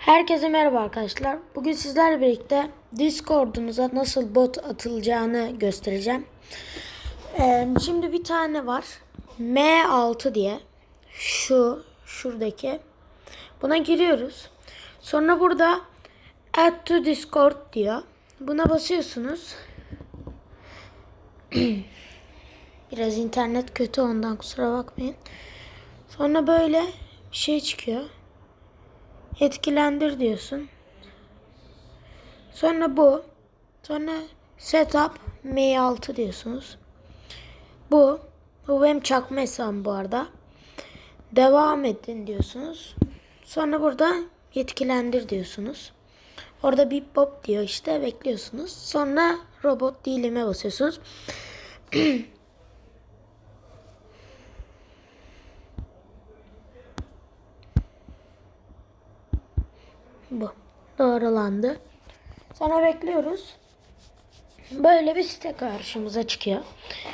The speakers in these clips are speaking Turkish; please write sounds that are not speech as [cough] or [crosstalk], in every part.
Herkese merhaba arkadaşlar. Bugün sizlerle birlikte Discord'unuza nasıl bot atılacağını göstereceğim. Ee, şimdi bir tane var. M6 diye. Şu, şuradaki. Buna giriyoruz. Sonra burada Add to Discord diyor. Buna basıyorsunuz. [clears throat] Biraz internet kötü ondan kusura bakmayın. Sonra böyle bir şey çıkıyor. Etkilendir diyorsun. Sonra bu. Sonra setup M6 diyorsunuz. Bu. Bu benim çakma hesabım bu arada. Devam edin diyorsunuz. Sonra burada yetkilendir diyorsunuz. Orada bir pop diyor işte bekliyorsunuz. Sonra robot dilime basıyorsunuz. [clears throat] Bu. Doğrulandı. Sonra bekliyoruz. Böyle bir site karşımıza çıkıyor.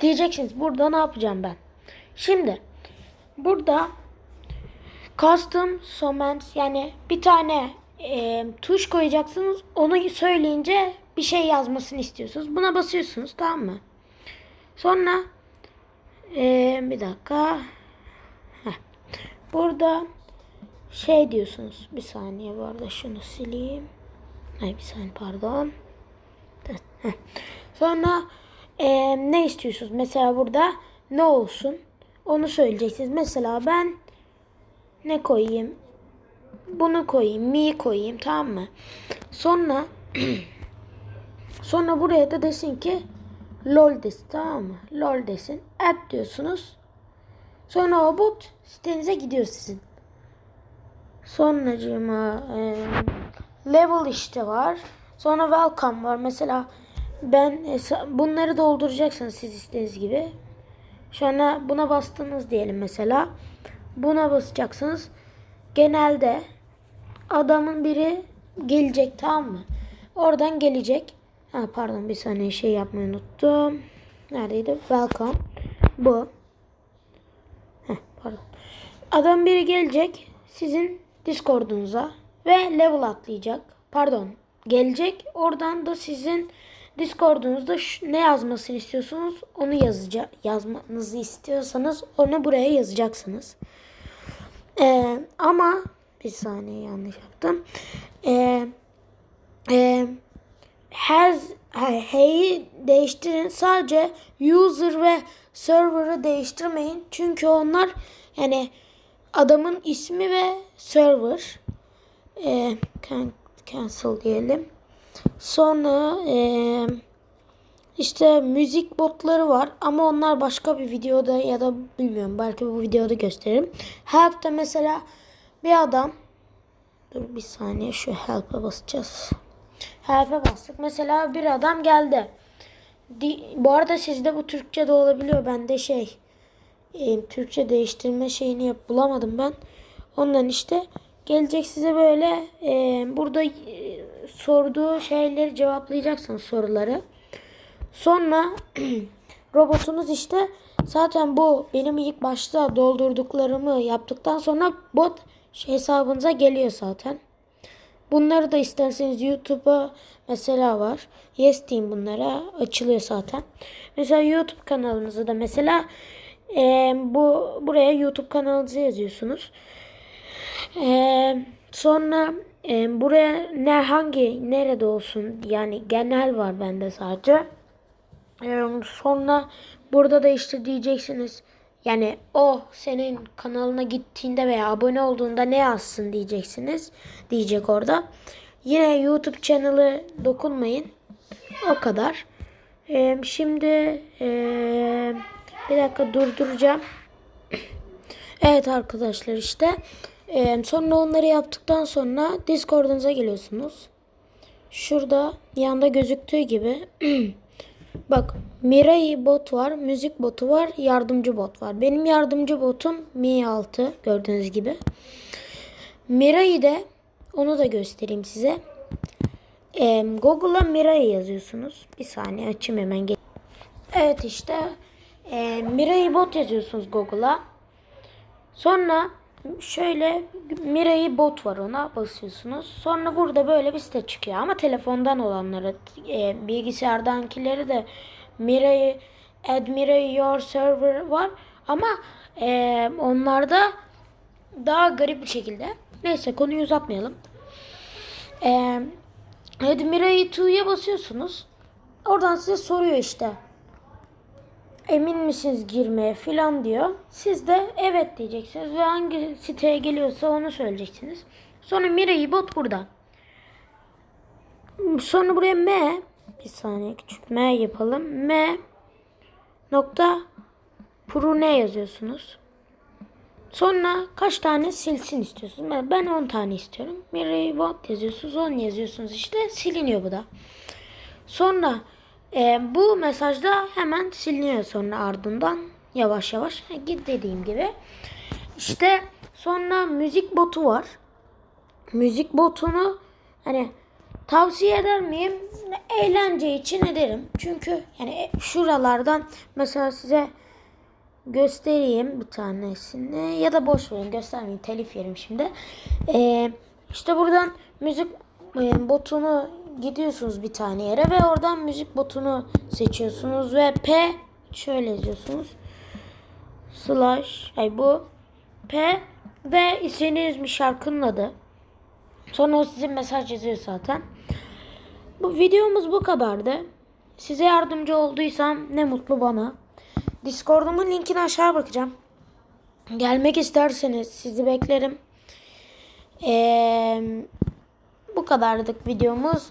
Diyeceksiniz burada ne yapacağım ben? Şimdi burada custom comments yani bir tane e, tuş koyacaksınız. Onu söyleyince bir şey yazmasını istiyorsunuz. Buna basıyorsunuz tamam mı? Sonra e, bir dakika. Heh. Burada şey diyorsunuz. Bir saniye bu arada şunu sileyim. Ay bir saniye pardon. Sonra e, ne istiyorsunuz? Mesela burada ne olsun? Onu söyleyeceksiniz. Mesela ben ne koyayım? Bunu koyayım. Mi koyayım. Tamam mı? Sonra [clears throat] sonra buraya da desin ki lol desin. Tamam mı? Lol desin. Add diyorsunuz. Sonra o bot sitenize gidiyor sizin. Sonracığıma e, level işte var. Sonra welcome var. Mesela ben hesa- bunları dolduracaksınız siz istediğiniz gibi. Sonra buna bastınız diyelim mesela. Buna basacaksınız. Genelde adamın biri gelecek tamam mı? Oradan gelecek. Ha, pardon bir saniye şey yapmayı unuttum. Neredeydi? Welcome. Bu. Heh, pardon. Adam biri gelecek sizin Discord'unuza ve level atlayacak. Pardon. Gelecek. Oradan da sizin Discord'unuzda ne yazmasını istiyorsunuz onu yazacak. Yazmanızı istiyorsanız onu buraya yazacaksınız. Ee, ama bir saniye yanlış yaptım. Ee, e, has hey'i değiştirin. Sadece user ve server'ı değiştirmeyin. Çünkü onlar yani adamın ismi ve server. Can- cancel diyelim. Sonra ee, işte müzik botları var ama onlar başka bir videoda ya da bilmiyorum belki bu videoda gösteririm. Help'te mesela bir adam Dur bir saniye şu help'e basacağız. Help'e bastık. Mesela bir adam geldi. Di- bu arada sizde bu Türkçe de olabiliyor. Bende şey e, Türkçe değiştirme şeyini yap bulamadım ben. Ondan işte gelecek size böyle e, burada e, sorduğu şeyleri cevaplayacaksınız soruları. Sonra [clears throat] robotunuz işte zaten bu benim ilk başta doldurduklarımı yaptıktan sonra bot hesabınıza geliyor zaten. Bunları da isterseniz YouTube'a mesela var. Yes diyeyim bunlara. Açılıyor zaten. Mesela YouTube kanalınızı da mesela e, bu buraya YouTube kanalınızı yazıyorsunuz. E, sonra e, buraya ne hangi nerede olsun yani genel var bende sadece. Ee, sonra burada da işte diyeceksiniz yani o senin kanalına gittiğinde veya abone olduğunda ne yazsın diyeceksiniz. Diyecek orada. Yine YouTube kanalı dokunmayın. O kadar. Ee, şimdi ee, bir dakika durduracağım. Evet arkadaşlar işte. Ee, sonra onları yaptıktan sonra Discord'unuza geliyorsunuz. Şurada yanda gözüktüğü gibi [clears throat] Bak Mirai bot var, müzik botu var, yardımcı bot var. Benim yardımcı botum Mi 6 gördüğünüz gibi. Mirai de onu da göstereyim size. Ee, Google'a Mirai yazıyorsunuz. Bir saniye açayım hemen. Evet işte e, Mirai bot yazıyorsunuz Google'a. Sonra şöyle Mirai bot var ona basıyorsunuz. Sonra burada böyle bir site çıkıyor ama telefondan olanları e, bilgisayardankileri de Mirai Add Mirai Your Server var ama e, onlarda daha garip bir şekilde. Neyse konuyu uzatmayalım. E, Add Mirai 2'ya basıyorsunuz. Oradan size soruyor işte emin misiniz girmeye filan diyor. Siz de evet diyeceksiniz ve hangi siteye geliyorsa onu söyleyeceksiniz. Sonra Mirai bot burada. Sonra buraya M bir saniye küçük M yapalım. M nokta Prune yazıyorsunuz. Sonra kaç tane silsin istiyorsunuz? Ben- Ben 10 tane istiyorum. Mirai bot yazıyorsunuz. 10 yazıyorsunuz işte siliniyor bu da. Sonra e, bu mesajda hemen siliniyor sonra ardından yavaş yavaş git dediğim gibi. İşte sonra müzik botu var. Müzik botunu hani tavsiye eder miyim? Eğlence için ederim. Çünkü yani e, şuralardan mesela size göstereyim bir tanesini ya da boş verin göstermeyeyim telif yerim şimdi. Ee, işte buradan müzik e, botunu gidiyorsunuz bir tane yere ve oradan müzik botunu seçiyorsunuz ve P şöyle yazıyorsunuz. Slash ay bu P ve istediğiniz bir şarkının adı. Sonra o size mesaj yazıyor zaten. Bu videomuz bu kadardı. Size yardımcı olduysam ne mutlu bana. Discord'umun linkini aşağı bırakacağım. Gelmek isterseniz sizi beklerim. Ee, bu kadardık videomuz.